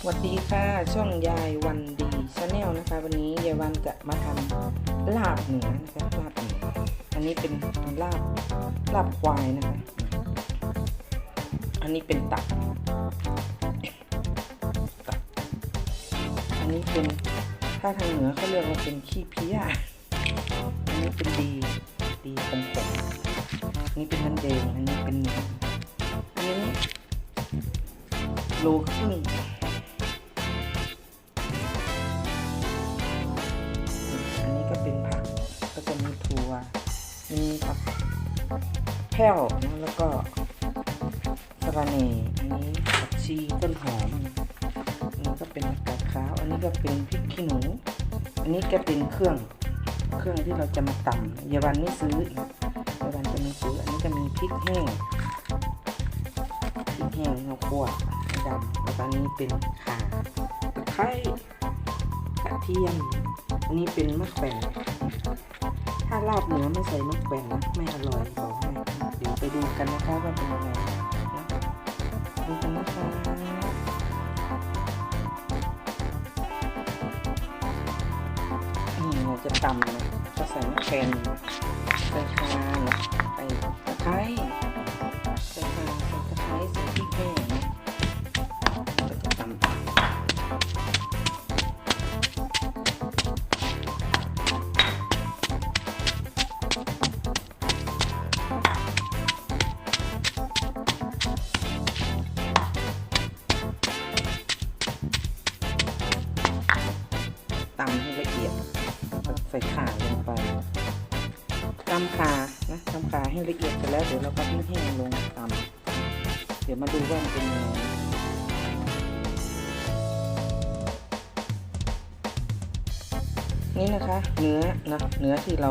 สวัสดีค่ะ ช่องยายวันดีชาแนลนะคะ วันนี้ยายวันจะมาทำลาบเหนือนะคะลาบเหนืออันนี้เป็นลาบลาบควายนะคะ อันนี้เป็นตับตับอันนี้เป็นถ้าทางเหนือเขาเรียกว่าเป็นขี้เพี้ยอันนี้เป็นดีดีขมๆอันนี้เป็นน้ำแดงอันนี้เป็นเนื้ออันนี้โลครึ่ง แพ้วนะแล้วก็สะระแหน่อันนี้ผักชีต้นหอมนะอันนี้ก็เป็นกกาดขาว อันนี้ก็เป็นพริกขี้หนู อันนี้ก็เป็นเครื่องเครื่องที่เราจะมาตำเยาวันไม่ซื้อนะเยาวันจะไม่ซื้อ อันนี้จะมีพริกแห้งพริกแห้งเราคั่วดำแล้วก็อันนี้เป็นข่าตะไคร้กระเทียมอันนี้เป็นมะแขวนถ้าลาบเหนือไม่ใส่มะแขวนนะไม่อร่อย กันนะครับว่าเป็นยังไงดูกันนะครับนี่เราจะตำนะก็ใส่มะแขวนใส่ข่านะใส่ตะไคร้ ตำให้ละเอียดแล้วใส่ข่าลงไปตำขานะตำขาให้ละเอียดเสร็จแล้วเดี๋ยวเราก็ทิ้แห้งลงตำเดี๋ยวมาดูว่ามันเป็นยังไงนี่นะคะ เนื้อนะเนื้อที่เรา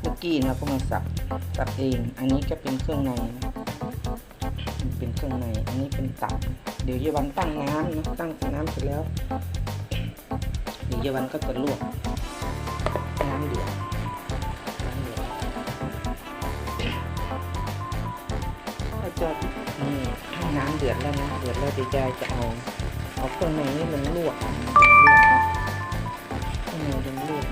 เมื่อกี้เราก็มาสับสับเอง อันนี้ก็เป็นเครื่องในนะเป็นเครื่องใน อันนี้เป็นตับเดี๋ยวเยาวันตั้งน้ำนะตั้งน้ำเสร็จแล้ว เดี๋ยวเยาวันก็จะลวกน้ำเดือดน้ำเดือดถ้าจะนี่น้ำเดือดแล้วนะเดือดแล้วเดี๋ยวยายจะเอาเอาเครื่องในนี่ลงลวกลวกเครื่องในลงลวก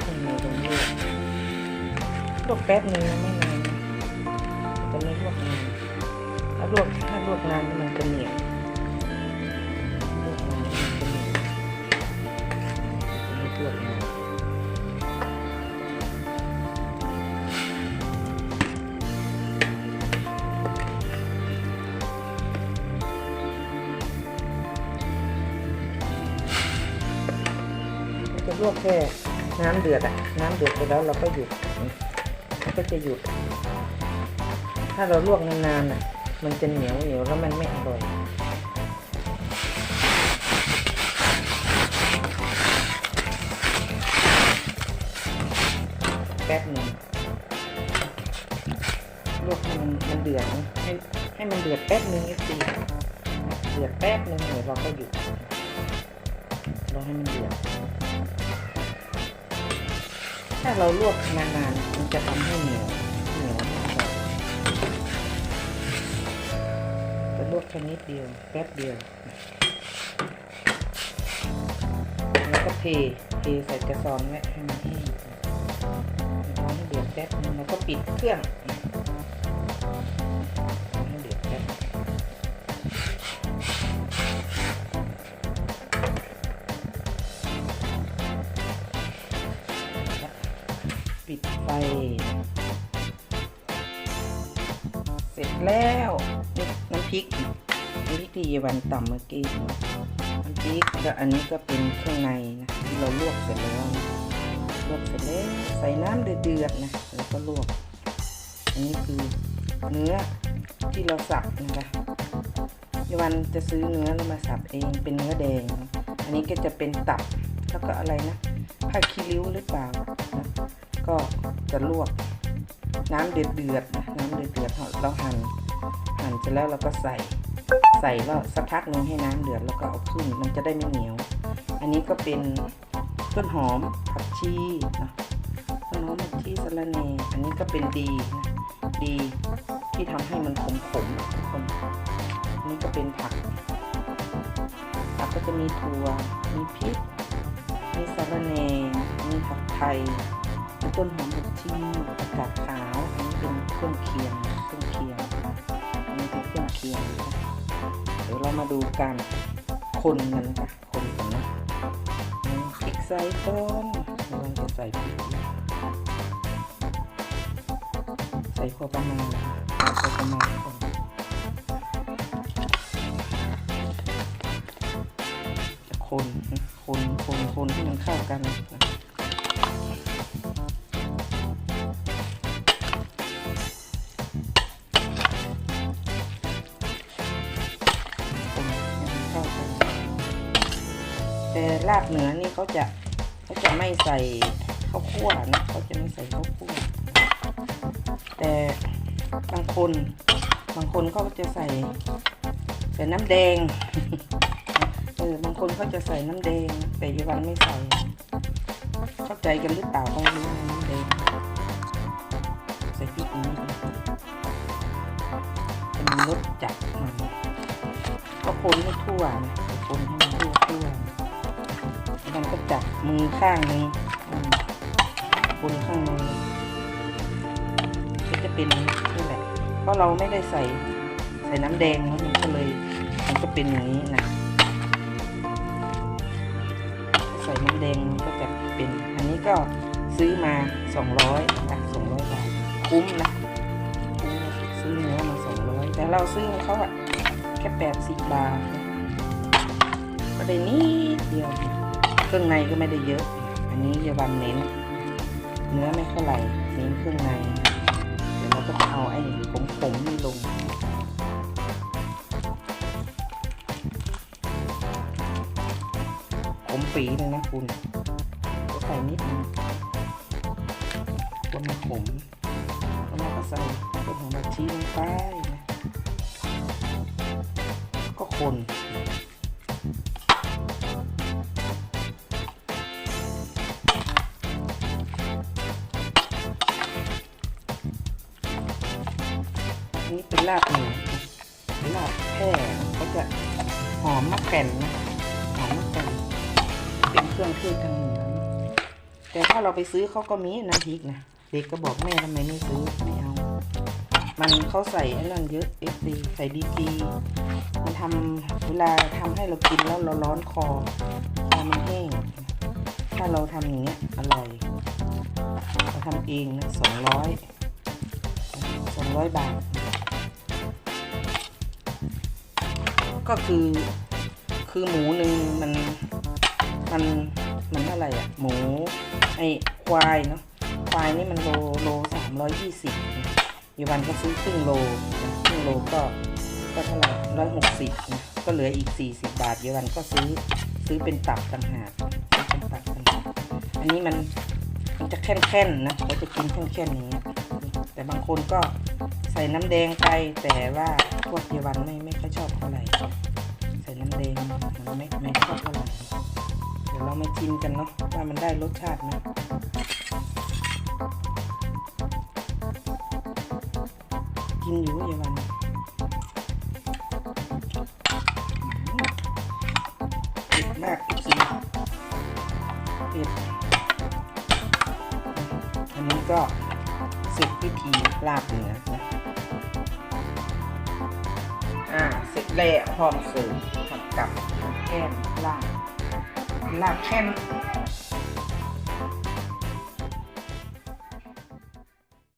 เครื่องในลงลวกลวกแป๊บนึงนะไม่ วกถ้าลวกนานมันจะเหนียวลวกนานมันจะเหนียวไม่ลวกนาจะลวกแค่น้ำเดือดอะน้ำเดือดไปแล้วเราก็หยุดมันก็จะหยุด ถ้าเราลวกนานๆอะ มันจะเหนียวเหนียวแล้วมันไม่อร่อยแป๊บหนึ่งลวกให้มันมันเดือดนะให้ให้มันเดือดแป๊บหนึ่งนิดสิเดือดแป๊บหนึ่งเดี๋ยวเราก็หยุดเรอให้มันเดือดถ้าเราลวกนานๆมันจะทำให้เหนียว แค่นิดเดียวแป๊บเดียว แล้วก็เทเทใส่กระสอนไว้ให้มันแห้งร้อนเดือดแป๊บนึงแล้วก็ปิดเครื่องให้เดือดแป๊บปิดไฟ เสร็จแล้ว ที่เยวันตำเมื่อกี้น้ำพริกแล้วอันนี้ก็เป็นเครื่องในนะที่เราลวกเสร็จแล้วนะลวกเสร็จแล้วใส่น้ำเดือดๆนะแล้วก็ลวก อันนี้คือเนื้อที่เราสับนะคะเยวันจะซื้อเนื้อแล้วมาสับเองเป็นเนื้อแดง อันนี้ก็จะเป็นตับแล้วก็อะไรนะผ้าคีริ้วหรือเปล่านะก็จะลวกน้ำเดือดเดือดๆนะน้ำเดือดเดือดๆเราหั่นหั่นเสร็จแล้วเราก็ใส่ ใส่แล้วสักพักนึงให้น้ำเดือดแล้วก็เอาขึ้นมันจะได้ไม่เหนียว อันนี้ก็เป็นต้นหอมผักชีนะต้นหอมผักชีสะระแหน่อันนี้ก็เป็นดีนะดีที่ทำให้มันขมขมๆทุกคนอันนี่ก็เป็นผัก ผักก็จะมีถั่วมีพริกมีสะระแหน่มีผักไทยมีต้นหอมผักชีผักกาดขาวอันนี้เป็นเครื่องเคียงเครื่องเคียงอันนี้เป็นเครื่องเคียงนะคะ เดี๋ยวเรามาดูการคนกันนะคะคนกันนะนี่พริกใส่ต้นเราจะใส่พริกใส่พอประมาณใส่พอประมาณก่อนจะคนนะคนคนคนที่มันเข้ากันนะ แต่ลาบเหนือนี่เขาจะเขาจะไม่ใส่ข้าวคั่วนะเขาจะไม่ใส่ข้าวคั่ว แต่บางคนบางคนเขาจะใส่ใส่น้ำแดงเออบางคนเขาจะใส่น้ำแดง แต่ยายวันไม่ใส่ เข้าใจกันหรือเปล่าต้องรู้น้ำแดงใส่พริกนี้จะมีรสจัดหน่อยก็คนให้ทั่วนะคนให้็มือข้างหนึงอืมบนข้างหนึงก็จะเป็นนี่แหละเพราะเราไม่ได้ใส่ใส่น้ำแดงนะมันก็เลยมันก็เป็นอย่างนี้นะใส่น้ำแดงมันก็จะเป็น อันนี้ก็ซื้อมา 200นะ200บาทคุ้มนะคุ้มนะซื้อเนื้อมา200แต่เราซื้อเขาอะแค่80บาทนะก็ได้นิดเดียว เครื่องในก็ไม่ได้เยอะ อันนี้ยาวันเน้น เนื้อไม่เท่าไหร่เน้นเครื่องใน เดี๋ยวเราก็จะเอาไอ้ผงๆนี่ลงผมปีเลยนะคุณก็ใส่นิดนึงก็มาขมแล้วเราก็ใส่ต้นหอมผัชีลงไปนะก็คน นี่เป็นลาบเหนือลาบแพร่เขาจะหอมมะแก่นนะหอมมะแก่นเป็นเครื่องเทศทางเหนือนแต่ถ้าเราไปซื้อเขาก็มีน้ำพริกนะเด็กก็บอกแม่ทำไมไม่ซื้อไม่เอา มันเขาใส่ไอ้นั่นเยอะเอฟซีใส่ดีกีมันทำเวลาทำให้เรากินแล้วเราร้อนคอคอมันแห้งถ้าเราทำอย่างเงี้ยอร่อยเราทำเองนะสองร้อยสองร้อยบาท ก็คือ คือหมูหนึ่งมันมันมันเท่าไรอะหมูไอ้ควายเนาะควายนี่มันโลโลสามร้อยยี่สิบยีวันก็ซื้อครึ่งโลครึ่งโลก็ก็เท่าไหร่ร้อยหกสิบนะก็เหลืออีกสี่สิบบาทยวันก็ซื้อซื้อเป็นตับต่างหากซื้อเป็นตับต่างหากอันนี้มันมันจะแค่นๆนะเราจะกินแค่นๆอย่างเงี้ย แต่บางคนก็ใส่น้ำแดงไปแต่ว่าพวกเยาวันไม่ไม่ค่อยชอบเท่าไหร่ใส่น้ำแดงมันไม่ไม่ชอบเท่าไหร่เดี๋ยวเรามาชิมกันเนาะว่ามันได้รสชาติไหมกินอยู่เยาวันเผ็ดมากอีกสิเผ็ดอันนี้ก็ สิบวิธีลาบเนื้อนะอ่าเสร็จแล้วพร้อมเสิร์ฟกับกับแก้มลาบลาบแค่น